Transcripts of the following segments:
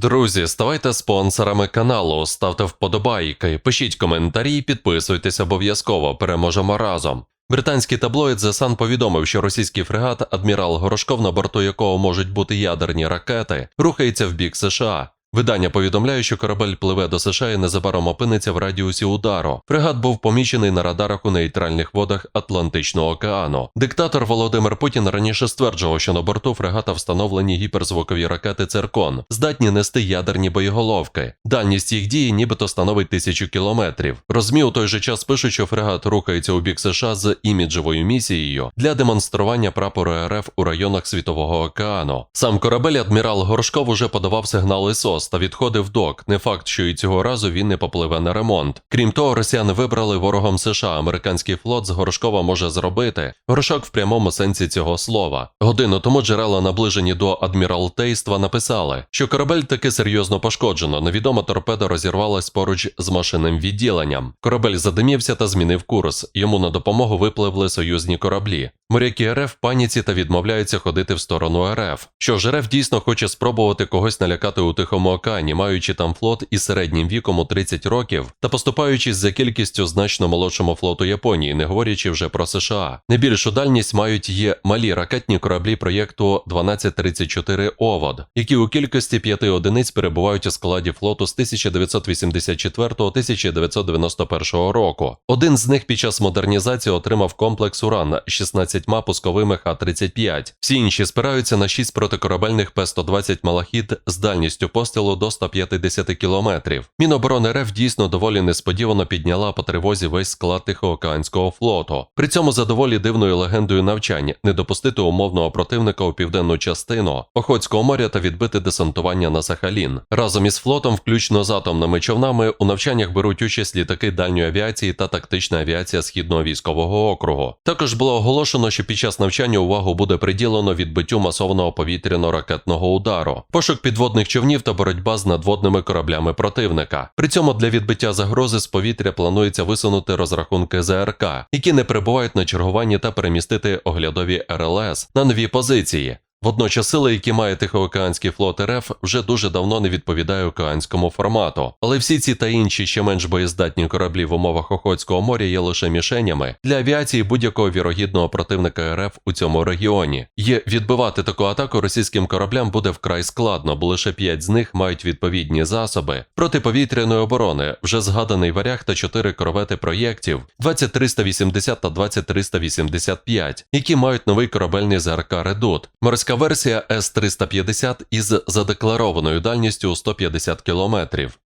Друзі, ставайте спонсорами каналу, ставте вподобайки, пишіть коментарі, підписуйтесь обов'язково. Переможемо разом. Британський таблоїд The Sun повідомив, що російський фрегат Адмірал Горошков, на борту якого можуть бути ядерні ракети, рухається в бік США. Видання повідомляє, що корабель пливе до США і незабаром опиниться в радіусі удару. Фрегат був помічений на радарах у нейтральних водах Атлантичного океану. Диктатор Володимир Путін раніше стверджував, що на борту фрегата встановлені гіперзвукові ракети Циркон, здатні нести ядерні боєголовки. Дальність їх дії нібито становить тисячу кілометрів. Розмі у той же час пишуть, що фрегат рухається у бік США з іміджевою місією для демонстрування прапору РФ у районах Світового океану. Сам корабель адмірал Горшков уже подавав сигнали СОС та відходив в док. Не факт, що і цього разу він не попливе на ремонт. Крім того, росіяни вибрали ворогом США. Американський флот з Горшкова може зробити горшок в прямому сенсі цього слова. Годину тому джерела, наближені до адміралтейства, написали, що корабель таки серйозно пошкоджено. Невідома торпеда розірвалась поруч з машинним відділенням. Корабель задимівся та змінив курс. Йому на допомогу випливли союзні кораблі. Моряки РФ в паніці та відмовляються ходити в сторону РФ. Що ж, РФ дійсно хоче спробувати когось налякати у Тихому океані, маючи там флот із середнім віком у 30 років та поступаючись за кількістю значно молодшому флоту Японії, не говорячи вже про США. Найбільшу дальність мають є малі ракетні кораблі проєкту 1234 Овод, які у кількості п'яти одиниць перебувають у складі флоту з 1984-1991 року. Один з них під час модернізації отримав комплекс Уран з 16 пусковими Х-35. Всі інші спираються на 6 протикорабельних П-120 малахіт з дальністю пострілу до 150 кілометрів. Міноборони РФ дійсно доволі несподівано підняла по тривозі весь склад Тихоокеанського флоту. При цьому за доволі дивною легендою навчань не допустити умовного противника у південну частину Охотського моря та відбити десантування на Сахалін. Разом із флотом, включно з атомними човнами, у навчаннях беруть участь літаки дальньої авіації та тактична авіація Східного військового округу. Також було оголошено, що під час навчання увагу буде приділено відбиттю масованого повітряно-ракетного удару, пошук підводних човнів та боротьба з надводними кораблями противника. При цьому для відбиття загрози з повітря планується висунути розрахунки ЗРК, які не перебувають на чергуванні та перемістити оглядові РЛС на нові позиції. Водночас сили, які має Тихоокеанський флот РФ, вже дуже давно не відповідає океанському формату. Але всі ці та інші ще менш боєздатні кораблі в умовах Охотського моря є лише мішенями для авіації будь-якого вірогідного противника РФ у цьому регіоні. Є відбивати таку атаку російським кораблям буде вкрай складно, бо лише п'ять з них мають відповідні засоби протиповітряної оборони, вже згаданий варяг та чотири корвети проєктів 2380 та 2385, які мають новий корабельний ЗРК Редут. Морська версія С-350 із задекларованою дальністю у 150 км.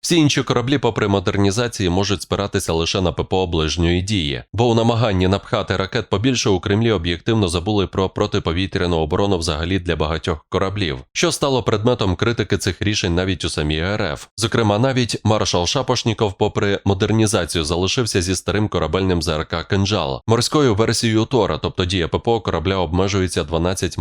Всі інші кораблі, попри модернізації, можуть спиратися лише на ППО ближньої дії, бо у намаганні напхати ракет побільше у Кремлі об'єктивно забули про протиповітряну оборону взагалі для багатьох кораблів, що стало предметом критики цих рішень навіть у самій РФ. Зокрема, навіть маршал Шапошніков, попри модернізацію, залишився зі старим корабельним ЗРК «Кинжал», морською версією Тора, тобто дія ППО корабля обмежується 12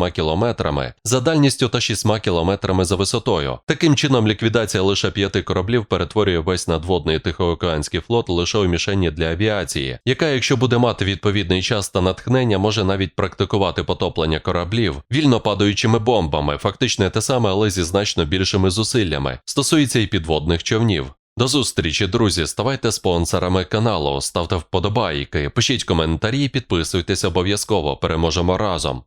кілометрами за дальністю та 6 кілометрами за висотою. Таким чином, ліквідація лише п'яти кораблів перетворює весь надводний Тихоокеанський флот лише у мішені для авіації, яка, якщо буде мати відповідний час та натхнення, може навіть практикувати потоплення кораблів вільно падаючими бомбами, фактично те саме, але зі значно більшими зусиллями. Стосується і підводних човнів. До зустрічі, друзі. Ставайте спонсорами каналу, ставте вподобайки, пишіть коментарі, підписуйтесь обов'язково. Переможемо разом.